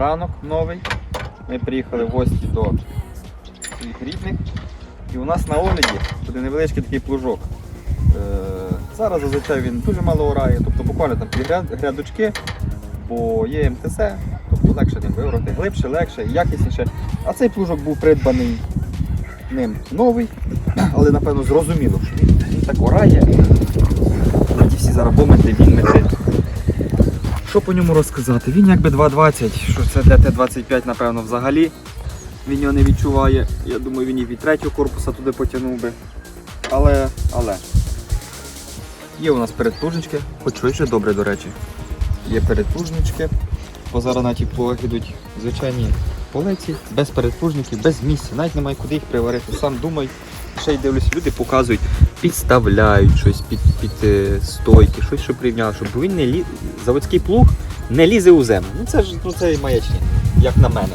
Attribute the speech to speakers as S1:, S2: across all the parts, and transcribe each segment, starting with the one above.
S1: ранок новий. Ми приїхали в гості до своїх рідних. І у нас на огляді буде невеличкий такий плужок. Е, зараз зазвичай він дуже мало орає, тобто буквально там грядочки, бо є МТС, тобто легше ним виграти, глибше, легше, якісніше. А цей плужок був придбаний ним новий, але напевно зрозуміло, що він, так орає. Ті всі зараз бомети, він мети. Що по ньому розказати? Він якби 2.20, що це для Т-25, напевно, взагалі. Він його не відчуває. Я думаю, він і від третього корпуса туди потягнув би. Але, але. Є у нас передплужнички, хоч швидше добре, до речі. Є передплужнички, бо зараз на ті плуги йдуть звичайні полиці, без передплужників, без місця, навіть немає куди їх приварити. Сам думай. Ще й дивлюсь, люди показують, підставляють щось під, під е, стойки, щось, щоб рівняли, щоб він не лі... заводський плуг не лізе у землю. Ну це ж ну, це маячні, як на мене.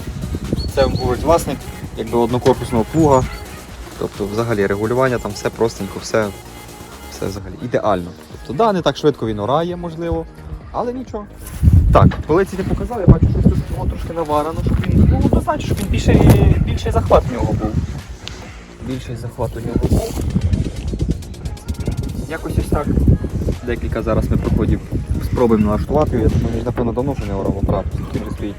S1: Це говорить власник якби однокорпусного плуга. Тобто взагалі регулювання там все простенько, все, все взагалі ідеально. Тобто, да, не так швидко він орає, можливо, але нічого. Так, полиці не показав, я бачу, що його трошки наварено, щоб він. Ну, однозначно, щоб він більше, більший захват в нього був. Більший захват у нього був. Якось ось так. Декілька зараз ми проходів спробуємо налаштувати. Я думаю, він, напевно, давно вже не орав апарат, скільки вже стоїть.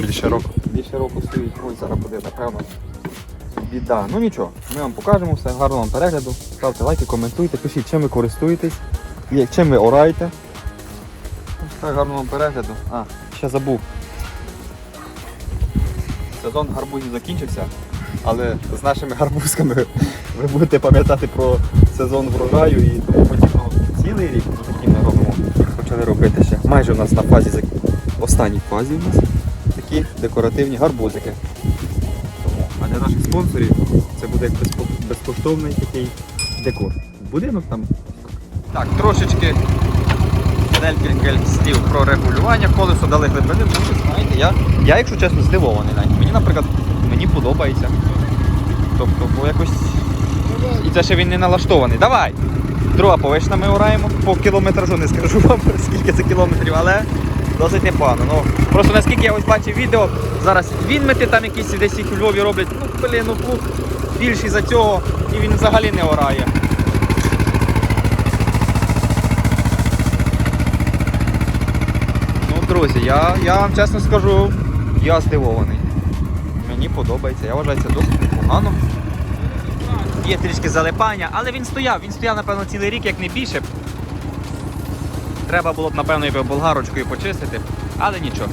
S2: Більше року.
S1: Більше року стоїть, ой, зараз буде, напевно. Біда. Ну нічого, ми вам покажемо все, гарного вам перегляду. Ставте лайки, коментуйте, пишіть, чим ви користуєтесь, чим ви ораєте. Ось Так, гарного вам перегляду. А, ще забув. Сезон гарбузів закінчився, але з нашими гарбузками ви будете пам'ятати про сезон врожаю і подібного. Цілий рік ми робимо. Почали робити ще. Майже у нас на фазі останній фазі у нас такі декоративні гарбузики. А для наших спонсорів це буде безкоштовний такий декор. Будинок там. Так, трошечки декілька слів про регулювання, колесо дали глибини. Ну, ви знаєте, я, я, якщо чесно, здивований навіть. Мені, наприклад, мені подобається. Тобто, бо якось. І це ще він не налаштований. Давай! Друга повишна ми ураємо по кілометражу, не скажу вам скільки це кілометрів, але досить непогано. Ну, просто наскільки я ось бачив відео, зараз відмити там якісь десь їх у Львові роблять, ну блін, ну більший за цього і він взагалі не орає. Ну, друзі, я, я вам чесно скажу, я здивований. Мені подобається, я вважаю це досить непогано. Є трішки залипання, але він стояв, він стояв, напевно, цілий рік, як не більше. Треба було б, напевно, його болгарочкою почистити, але нічого.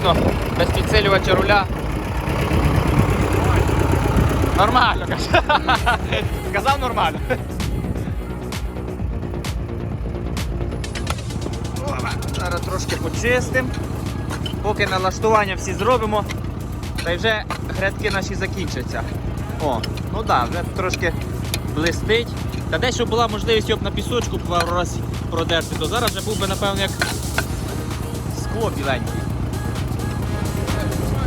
S1: Звісно, без підсилювача руля. Нормально, каже. Сказав нормально. Зараз трошки почистимо. Поки налаштування всі зробимо, та й вже грядки наші закінчаться. О, ну так, вже трошки блистить. Та дещо була можливість його на пісочку пару раз продерти, то зараз вже був би, напевно, як скло біленький. Thank you.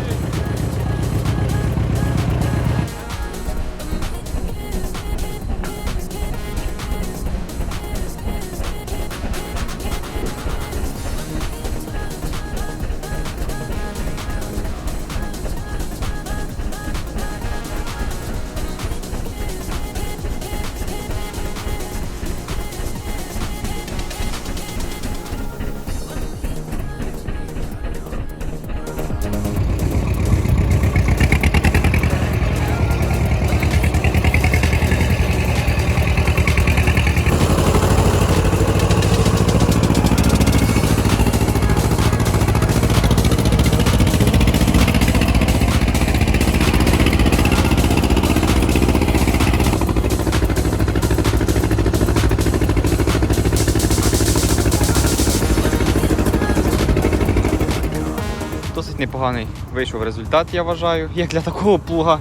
S1: Непоганий вийшов результат, я вважаю, як для такого плуга.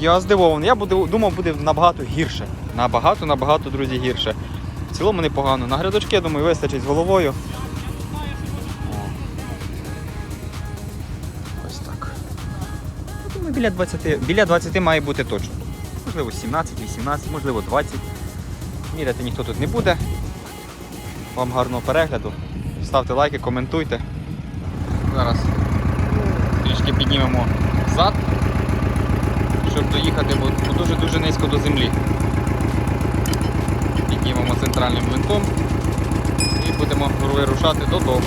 S1: Я здивований. Я буде, думав, буде набагато гірше. Набагато, набагато, друзі, гірше. В цілому непогано. На грядочки, я думаю, вистачить з головою. Ось так. біля 20, біля 20 має бути точно. Можливо 17, 18, можливо 20. Міряти ніхто тут не буде. Вам гарного перегляду. Ставте лайки, коментуйте. Зараз трішки піднімемо зад, щоб доїхати, дуже-дуже низько до землі. Піднімемо центральним винтом і будемо вирушати додому.